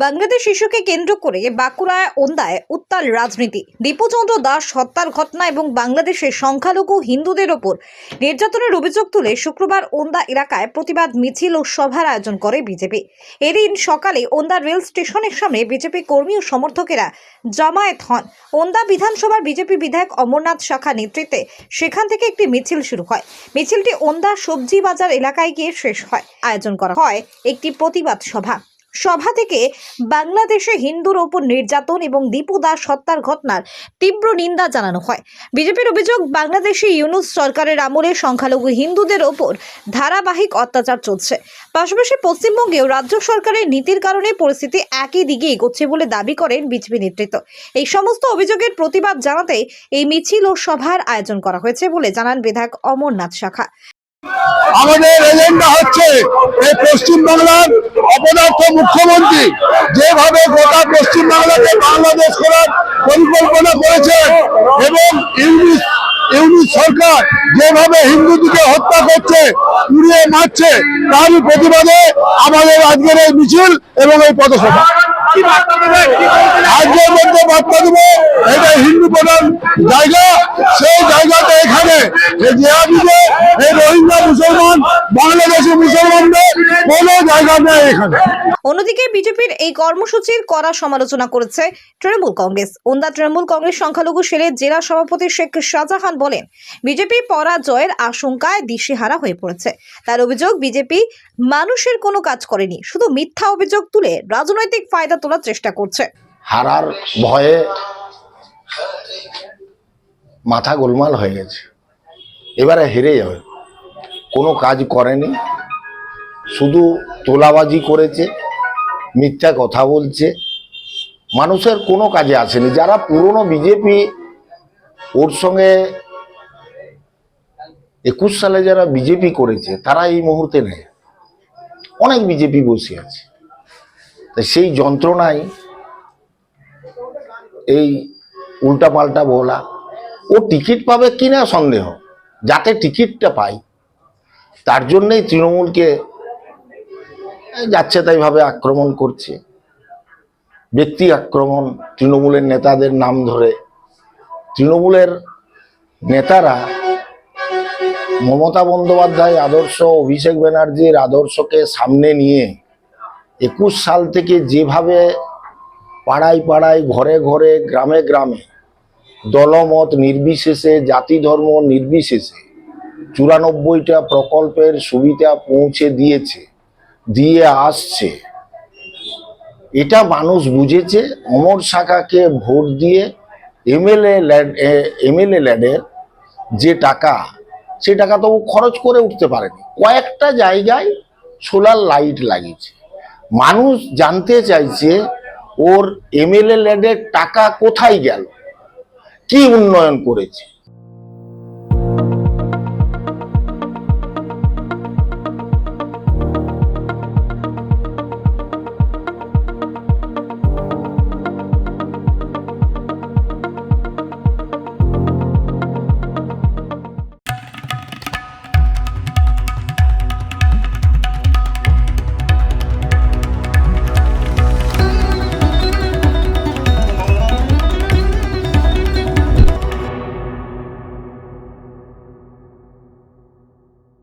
বাংলাদেশ ইস্যুকে কেন্দ্র করে বাঁকুড়ায় ওন্দায় উত্তাল রাজনীতি। দীপুচন্দ্র দাস হত্যার ঘটনা এবং বাংলাদেশের সংখ্যালঘু হিন্দুদের ওপর নির্যাতনের অভিযোগ তুলে শুক্রবার ওন্দা এলাকায় প্রতিবাদ মিছিল ও সভার আয়োজন করে বিজেপি। এদিন সকালে ওন্দা রেল স্টেশনের সামনে বিজেপি কর্মী ও সমর্থকেরা জমায়েত হন। ওন্দা বিধানসভার বিজেপি বিধায়ক অমরনাথ শাখা নেতৃত্বে সেখান থেকে একটি মিছিল শুরু হয়। মিছিলটি ওন্দা সবজি বাজার এলাকায় গিয়ে শেষ হয়। আয়োজন করা হয় একটি প্রতিবাদ সভা। সভা থেকে বাংলাদেশে হিন্দুর ওপর নির্যাতন এবং দীপু দাস হত্যার ঘটনার তীব্র নিন্দা জানানো হয়। বিজেপির অভিযোগ, বাংলাদেশে ইউনুস সরকারের আমলে সংখ্যালঘু হিন্দুদের ওপর ধারাবাহিক অত্যাচার চলছে। পাশাপাশি পশ্চিমবঙ্গেও রাজ্য সরকারের নীতির কারণে পরিস্থিতি একই দিকে এগোচ্ছে বলে দাবি করেন বিজেপি নেতৃত্ব। এই সমস্ত অভিযোগের প্রতিবাদ জানাতে এই মিছিল ও সভার আয়োজন করা হয়েছে বলে জানান বিধায়ক অমরনাথ শাখা। আমাদের এজেন্ডা হচ্ছে এই পশ্চিম বাংলার অপদার্থ মুখ্যমন্ত্রী। যেভাবে গোটা পশ্চিম বাংলাকে বাংলাদেশ করার পরিকল্পনা করেছে এবং ইংলিশ ইংলিশ সরকার যেভাবে হিন্দুদিকে হত্যা করছে পুড়িয়ে মারছে, তারই প্রতিবাদে আমাদের আজকের এই মিছিল এবং এই পদসভা আজকের মধ্যে বার্তা দেবো, এটা হিন্দু প্রধান জায়গা এখানে এই জিহাদিতে এই রোহিঙ্গা মুসলমান বাংলাদেশি মুসলমানদের কোনো জায়গা নেই এখানে। অন্যদিকে বিজেপির এই কর্মসূচির কড়া সমালোচনা করেছে তৃণমূল কংগ্রেস। ওন্দা তৃণমূল কংগ্রেস সংখ্যালঘু সেলের জেলা সভাপতি শেখ শাহজাহান বলেন বিজেপি পরাজয়ের আশঙ্কায় দিশেহারা হয়ে পড়েছে। তার অভিযোগ বিজেপি মানুষের কোনো কাজ করেনি শুধু মিথ্যা অভিযোগ তুলে রাজনৈতিক ফায়দা তোলার চেষ্টা করছে। হারার ভয়ে মাথা গোলমাল হয়ে গেছে। এবারে হেরে যাবে। কোনো কাজ করেনি। শুধু তোলাবাজি করেছে, মিথ্যা কথা বলছে। মানুষের কোনো কাজে আসেনি। যারা পুরনো বিজেপি, ওর সঙ্গে একুশ সালে যারা বিজেপি করেছে, তারা এই মুহূর্তে নেই। অনেক বিজেপি বসে আছে। তা সেই যন্ত্রণায় এই উল্টাপাল্টা বলা। ও টিকিট পাবে কিনা সন্দেহ। যাতে টিকিটটা পাই, তার জন্যই তৃণমূলকে যাচ্ছে তাই ভাবে আক্রমণ করছে। ব্যক্তি আক্রমণ, তৃণমূলের নেতাদের নাম ধরে। তৃণমূলের নেতারা মমতা বন্দ্যোপাধ্যায় আদর্শ, অভিষেক ব্যানার্জির আদর্শকে সামনে নিয়ে একুশ সাল থেকে যেভাবে পাড়ায় পাড়ায়, ঘরে ঘরে, গ্রামে গ্রামে দলমত নির্বিশেষে, জাতি ধর্ম নির্বিশেষে চুরানব্বইটা প্রকল্পের সুবিধা পৌঁছে দিয়েছে, দিয়ে আসছে। এটা মানুষ বুঝেছে, অমর শাখাকে ভোট দিয়ে এমএলএ ল্যাড এমএলএ ল্যাডের যে টাকা, সে টাকা তো খরচ করে উঠতে পারেনি। কয়েকটা জায়গায় সোলার লাইট লাগিয়েছে। মানুষ জানতে চাইছে, ওর এমএলএ ল্যাডের টাকা কোথায় গেল? কি উন্নয়ন করেছে?